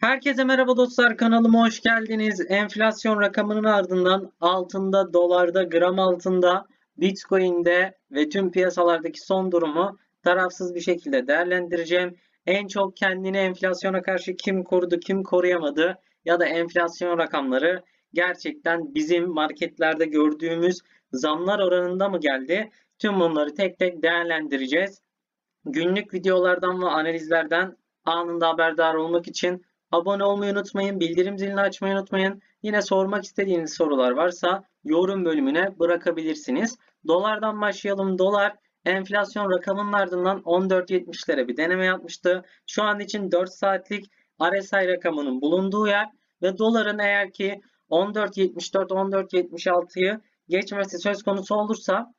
Herkese merhaba dostlar kanalıma hoş geldiniz. Enflasyon rakamının ardından altında, dolarda, gram altında, bitcoin'de ve tüm piyasalardaki son durumu tarafsız bir şekilde değerlendireceğim. En çok kendini enflasyona karşı kim korudu, kim koruyamadı ya da enflasyon rakamları gerçekten bizim marketlerde gördüğümüz zamlar oranında mı geldi? Tüm bunları tek tek değerlendireceğiz. Günlük videolardan ve analizlerden anında haberdar olmak için Abone olmayı unutmayın, bildirim zilini açmayı unutmayın. Yine sormak istediğiniz sorular varsa yorum bölümüne bırakabilirsiniz. Dolardan başlayalım. Dolar enflasyon rakamının ardından 14.70'lere bir deneme yapmıştı. Şu an için 4 saatlik RSI rakamının bulunduğu yer ve doların eğer ki 14.74-14.76'yı geçmesi söz konusu olursa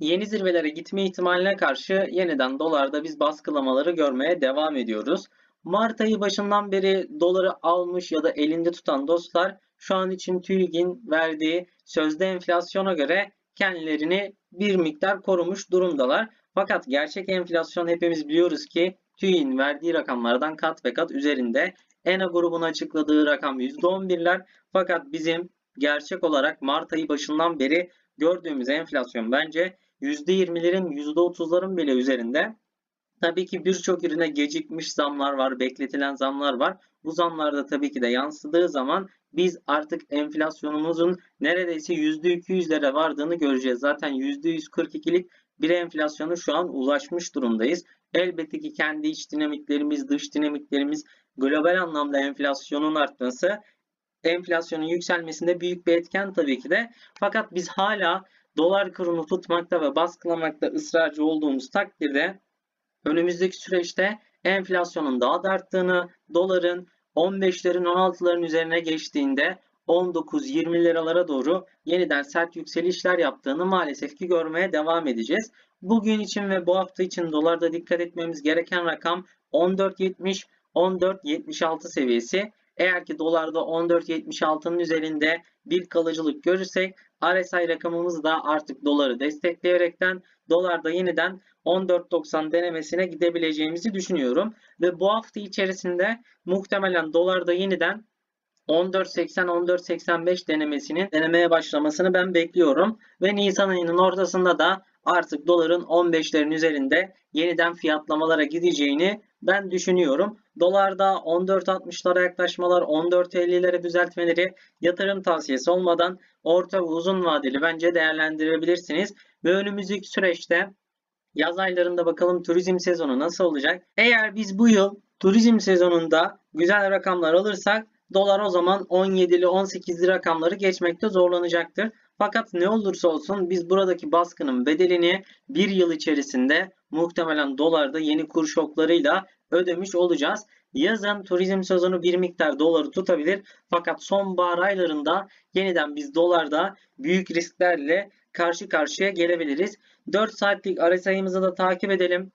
yeni zirvelere gitme ihtimaline karşı yeniden dolarda biz baskılamaları görmeye devam ediyoruz. Mart ayı başından beri doları almış ya da elinde tutan dostlar şu an için TÜİK'in verdiği sözde enflasyona göre kendilerini bir miktar korumuş durumdalar. Fakat gerçek enflasyon hepimiz biliyoruz ki TÜİK'in verdiği rakamlardan kat ve kat üzerinde. ENA grubun açıkladığı rakam %11'ler. Fakat bizim gerçek olarak Mart ayı başından beri gördüğümüz enflasyon bence %20'lerin %30'ların bile üzerinde. Tabii ki birçok ürüne gecikmiş zamlar var, bekletilen zamlar var. Bu zamlar da tabii ki de yansıdığı zaman biz artık enflasyonumuzun neredeyse %200'lere vardığını göreceğiz. Zaten %142'lik bir enflasyonu şu an ulaşmış durumdayız. Elbette ki kendi iç dinamiklerimiz, dış dinamiklerimiz, global anlamda enflasyonun artması, enflasyonun yükselmesinde büyük bir etken tabii ki de. Fakat biz hala dolar kurunu tutmakta ve baskılamakta ısrarcı olduğumuz takdirde önümüzdeki süreçte enflasyonun daha da arttığını, doların 15'lerin 16'ların üzerine geçtiğinde 19-20 liralara doğru yeniden sert yükselişler yaptığını maalesef ki görmeye devam edeceğiz. Bugün için ve bu hafta için dolarda dikkat etmemiz gereken rakam 14.70-14.76 seviyesi. Eğer ki dolarda 14.76'nın üzerinde bir kalıcılık görürsek RSI rakamımız da artık doları destekleyerekten dolarda yeniden 14.90 denemesine gidebileceğimizi düşünüyorum. Ve bu hafta içerisinde muhtemelen dolarda yeniden 14.80-14.85 denemesinin denemeye başlamasını ben bekliyorum. Ve Nisan ayının ortasında da artık doların 15'lerin üzerinde yeniden fiyatlamalara gideceğini ben düşünüyorum. Dolarda 14.60'lara yaklaşmalar, 14.50'lere düzeltmeleri yatırım tavsiyesi olmadan orta ve uzun vadeli bence değerlendirebilirsiniz. Ve önümüzdeki süreçte yaz aylarında bakalım turizm sezonu nasıl olacak? Eğer biz bu yıl turizm sezonunda güzel rakamlar alırsak dolar o zaman 17'li 18'li rakamları geçmekte zorlanacaktır. Fakat ne olursa olsun biz buradaki baskının bedelini bir yıl içerisinde muhtemelen dolarda yeni kur şoklarıyla ödemiş olacağız. Yazın turizm sezonu bir miktar doları tutabilir. Fakat sonbahar aylarında yeniden biz dolarda büyük risklerle karşı karşıya gelebiliriz. 4 saatlik RSI'mızı da takip edelim.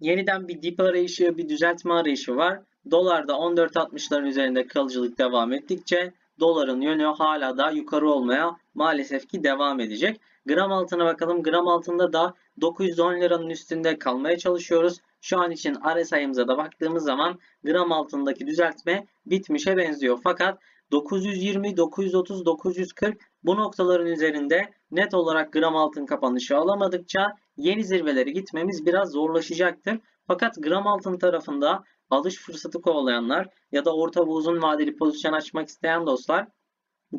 Yeniden bir dip arayışı, bir düzeltme arayışı var. Dolarda 14.60'ların üzerinde kalıcılık devam ettikçe doların yönü hala da yukarı olmaya maalesef ki devam edecek. Gram altına bakalım. Gram altında da 910 liranın üstünde kalmaya çalışıyoruz. Şu an için RSI'mıza da baktığımız zaman gram altındaki düzeltme bitmişe benziyor. Fakat 920, 930, 940 bu noktaların üzerinde net olarak gram altın kapanışı alamadıkça yeni zirvelere gitmemiz biraz zorlaşacaktır. Fakat gram altın tarafında alış fırsatı kovalayanlar ya da orta ve uzun vadeli pozisyon açmak isteyen dostlar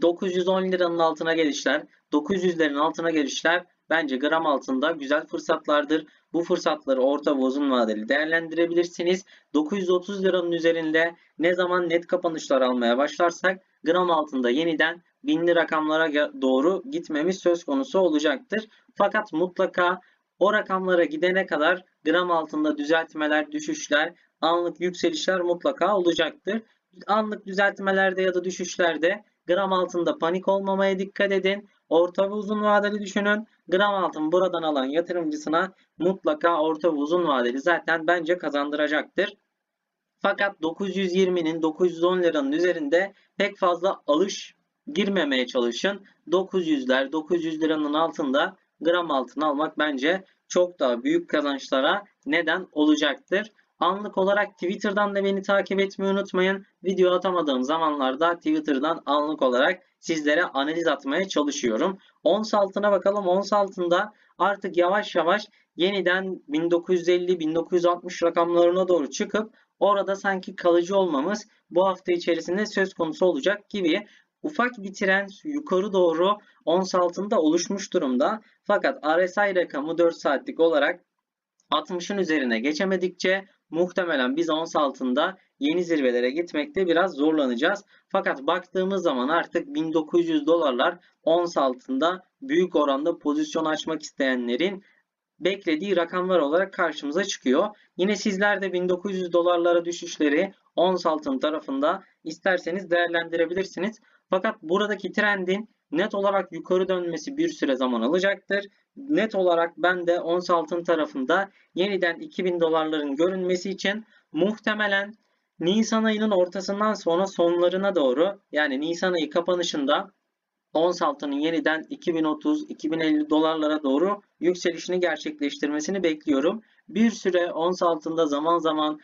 910 liranın altına gelişler, 900'lerin altına gelişler bence gram altında güzel fırsatlardır. Bu fırsatları orta ve uzun vadeli değerlendirebilirsiniz. 930 liranın üzerinde ne zaman net kapanışlar almaya başlarsak gram altında yeniden binli rakamlara doğru gitmemiz söz konusu olacaktır. Fakat mutlaka o rakamlara gidene kadar gram altında düzeltmeler, düşüşler, anlık yükselişler mutlaka olacaktır. Anlık düzeltmelerde ya da düşüşlerde gram altında panik olmamaya dikkat edin. Orta ve uzun vadeli düşünün. Gram altın buradan alan yatırımcısına mutlaka orta ve uzun vadeli zaten bence kazandıracaktır. Fakat 920'nin 910 liranın üzerinde pek fazla alış girmemeye çalışın. 900'ler 900 liranın altında gram altın almak bence çok daha büyük kazançlara neden olacaktır. Anlık olarak Twitter'dan da beni takip etmeyi unutmayın. Video atamadığım zamanlarda Twitter'dan anlık olarak sizlere analiz atmaya çalışıyorum. Ons altına bakalım. Ons altında artık yavaş yavaş yeniden 1950-1960 rakamlarına doğru çıkıp orada sanki kalıcı olmamız bu hafta içerisinde söz konusu olacak gibi ufak bir trend yukarı doğru ons altında oluşmuş durumda. Fakat RSI rakamı 4 saatlik olarak 60'ın üzerine geçemedikçe muhtemelen biz ons altında yeni zirvelere gitmekte biraz zorlanacağız. Fakat baktığımız zaman artık 1900 dolarlar ons altında büyük oranda pozisyon açmak isteyenlerin beklediği rakamlar olarak karşımıza çıkıyor. Yine sizler de 1900 dolarlara düşüşleri ons altın tarafında isterseniz değerlendirebilirsiniz. Fakat buradaki trendin net olarak yukarı dönmesi bir süre zaman alacaktır. Net olarak ben de ons altın tarafında yeniden 2000 dolarların görünmesi için muhtemelen Nisan ayının ortasından sonra sonlarına doğru yani Nisan ayı kapanışında ons altının yeniden 2030-2050 dolarlara doğru yükselişini gerçekleştirmesini bekliyorum. Bir süre ons altında zaman zaman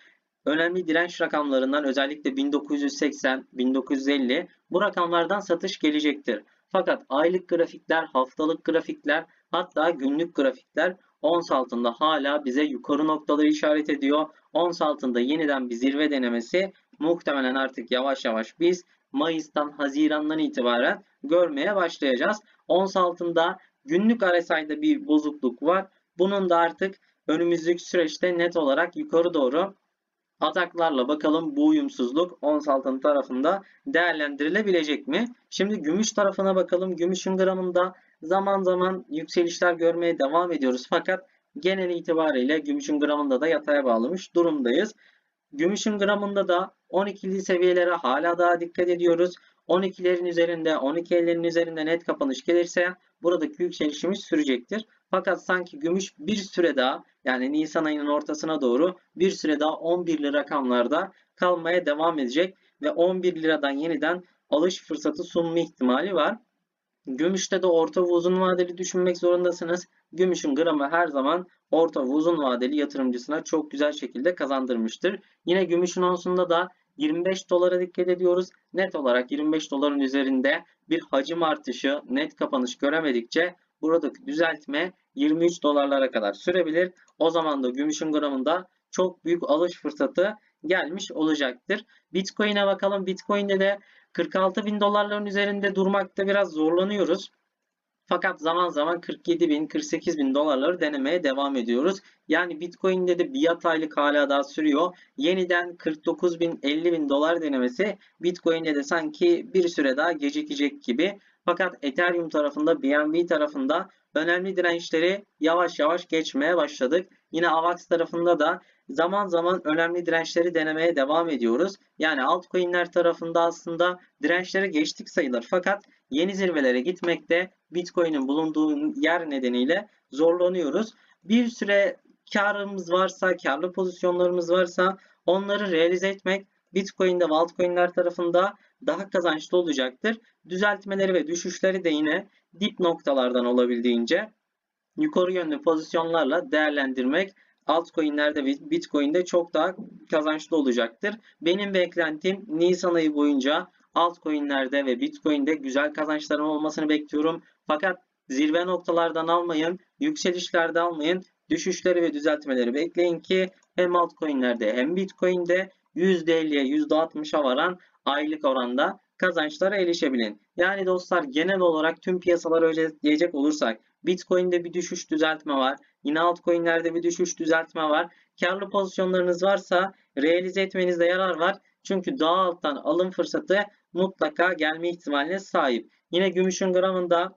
önemli direnç rakamlarından özellikle 1980-1950 bu rakamlardan satış gelecektir. Fakat aylık grafikler, haftalık grafikler hatta günlük grafikler ons altında hala bize yukarı noktaları işaret ediyor. Ons altında yeniden bir zirve denemesi muhtemelen artık yavaş yavaş biz Mayıs'tan, Haziran'dan itibaren görmeye başlayacağız. Ons altında günlük RSI'de bir bozukluk var. Bunun da artık önümüzdeki süreçte net olarak yukarı doğru ataklarla bakalım bu uyumsuzluk ons altın tarafında değerlendirilebilecek mi? Şimdi gümüş tarafına bakalım. Gümüşün gramında zaman zaman yükselişler görmeye devam ediyoruz. Fakat genel itibariyle gümüşün gramında da yataya bağlamış durumdayız. Gümüşün gramında da 12'li seviyelere hala daha dikkat ediyoruz. 12'lerin üzerinde, 12'lerin üzerinde net kapanış gelirse buradaki yükselişimiz sürecektir. Fakat sanki gümüş bir süre daha yani Nisan ayının ortasına doğru bir süre daha 11'li rakamlarda kalmaya devam edecek ve 11 liradan yeniden alış fırsatı sunma ihtimali var. Gümüşte de orta ve uzun vadeli düşünmek zorundasınız. Gümüşün gramı her zaman orta ve uzun vadeli yatırımcısına çok güzel şekilde kazandırmıştır. Yine gümüşün onsunda da 25 dolara dikkat ediyoruz. Net olarak 25 doların üzerinde bir hacim artışı, net kapanış göremedikçe buradaki düzeltme 23 dolarlara kadar sürebilir. O zaman da gümüşün gramında çok büyük alış fırsatı gelmiş olacaktır. Bitcoin'e bakalım. Bitcoin'de de 46 bin dolarların üzerinde durmakta biraz zorlanıyoruz. Fakat zaman zaman 47 bin, 48 bin dolarları denemeye devam ediyoruz. Yani Bitcoin'de de bir yataylık hala daha sürüyor. Yeniden 49 bin, 50 bin dolar denemesi Bitcoin'de de sanki bir süre daha gecikecek gibi. Fakat Ethereum tarafında, BNB tarafında önemli dirençleri yavaş yavaş geçmeye başladık. Yine AVAX tarafında da zaman zaman önemli dirençleri denemeye devam ediyoruz. Yani altcoin'ler tarafında aslında dirençleri geçtik sayılır. Fakat yeni zirvelere gitmekte Bitcoin'in bulunduğu yer nedeniyle zorlanıyoruz. Bir süre karımız varsa, karlı pozisyonlarımız varsa onları realize etmek Bitcoin'de ve altcoin'ler tarafında daha kazançlı olacaktır. Düzeltmeleri ve düşüşleri de yine dip noktalardan olabildiğince yukarı yönlü pozisyonlarla değerlendirmek altcoin'lerde ve Bitcoin'de çok daha kazançlı olacaktır. Benim beklentim Nisan ayı boyunca altcoin'lerde ve Bitcoin'de güzel kazançların olmasını bekliyorum. Fakat zirve noktalardan almayın, yükselişlerde almayın. Düşüşleri ve düzeltmeleri bekleyin ki hem altcoin'lerde hem Bitcoin'de %50'ye %60'a varan aylık oranda kazançlara erişebilin. Yani dostlar genel olarak tüm piyasaları özetleyecek olursak Bitcoin'de bir düşüş düzeltme var. Yine altcoin'lerde bir düşüş düzeltme var. Karlı pozisyonlarınız varsa realize etmenizde yarar var. Çünkü daha alttan alım fırsatı mutlaka gelme ihtimaline sahip. Yine gümüşün gramında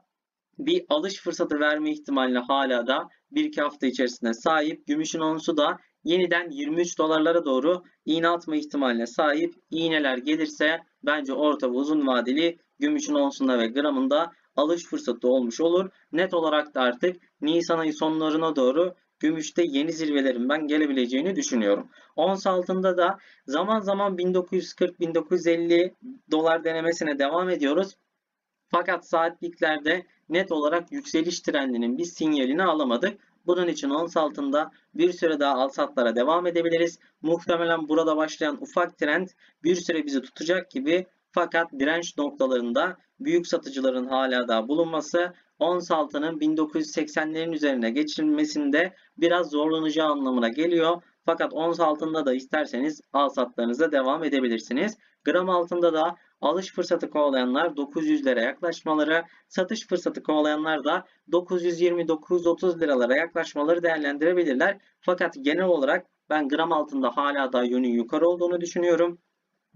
bir alış fırsatı verme ihtimaline hala da 1-2 hafta içerisinde sahip. Gümüşün onsu da yeniden 23 dolarlara doğru iğne atma ihtimaline sahip. İğneler gelirse bence orta ve uzun vadeli gümüşün onsunda ve gramında alış fırsatı olmuş olur. Net olarak da artık Nisan ayı sonlarına doğru gümüşte yeni zirvelerin ben gelebileceğini düşünüyorum. Ons altında da zaman zaman 1940-1950 dolar denemesine devam ediyoruz. Fakat saatliklerde net olarak yükseliş trendinin bir sinyalini alamadık. Bunun için ons altında bir süre daha al satlara devam edebiliriz. Muhtemelen burada başlayan ufak trend bir süre bizi tutacak gibi fakat direnç noktalarında büyük satıcıların hala daha bulunması ons altının 1980'lerin üzerine geçilmesinde biraz zorlanacağı anlamına geliyor. Fakat ons altında da isterseniz al satlarınıza devam edebilirsiniz. Gram altında da alış fırsatı kovalayanlar 900'lere yaklaşmaları, satış fırsatı kovalayanlar da 920-930 liralara yaklaşmaları değerlendirebilirler. Fakat genel olarak ben gram altında hala da yönün yukarı olduğunu düşünüyorum.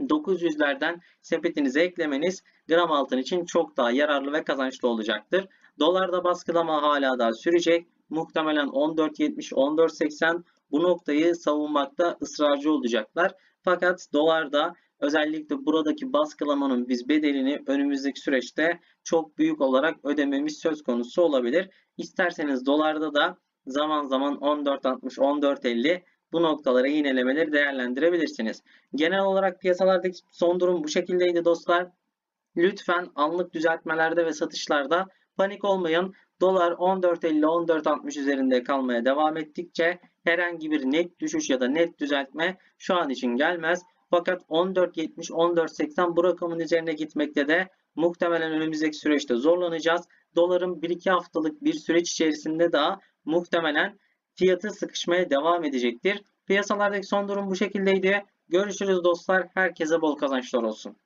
900'lerden sepetinize eklemeniz gram altın için çok daha yararlı ve kazançlı olacaktır. Dolarda baskılama hala daha sürecek. Muhtemelen 14.70-14.80 bu noktayı savunmakta ısrarcı olacaklar. Fakat dolarda özellikle buradaki baskılamanın biz bedelini önümüzdeki süreçte çok büyük olarak ödememiz söz konusu olabilir. İsterseniz dolarda da zaman zaman 14.60-14.50 bu noktalara iğnelemeleri değerlendirebilirsiniz. Genel olarak piyasalardaki son durum bu şekildeydi dostlar. Lütfen anlık düzeltmelerde ve satışlarda panik olmayın. Dolar 14.50-14.60 üzerinde kalmaya devam ettikçe herhangi bir net düşüş ya da net düzeltme şu an için gelmez. Fakat 14.70-14.80 bu rakamın üzerine gitmekte de muhtemelen önümüzdeki süreçte zorlanacağız. Doların 1-2 haftalık bir süreç içerisinde daha muhtemelen fiyatı sıkışmaya devam edecektir. Piyasalardaki son durum bu şekildeydi. Görüşürüz dostlar. Herkese bol kazançlar olsun.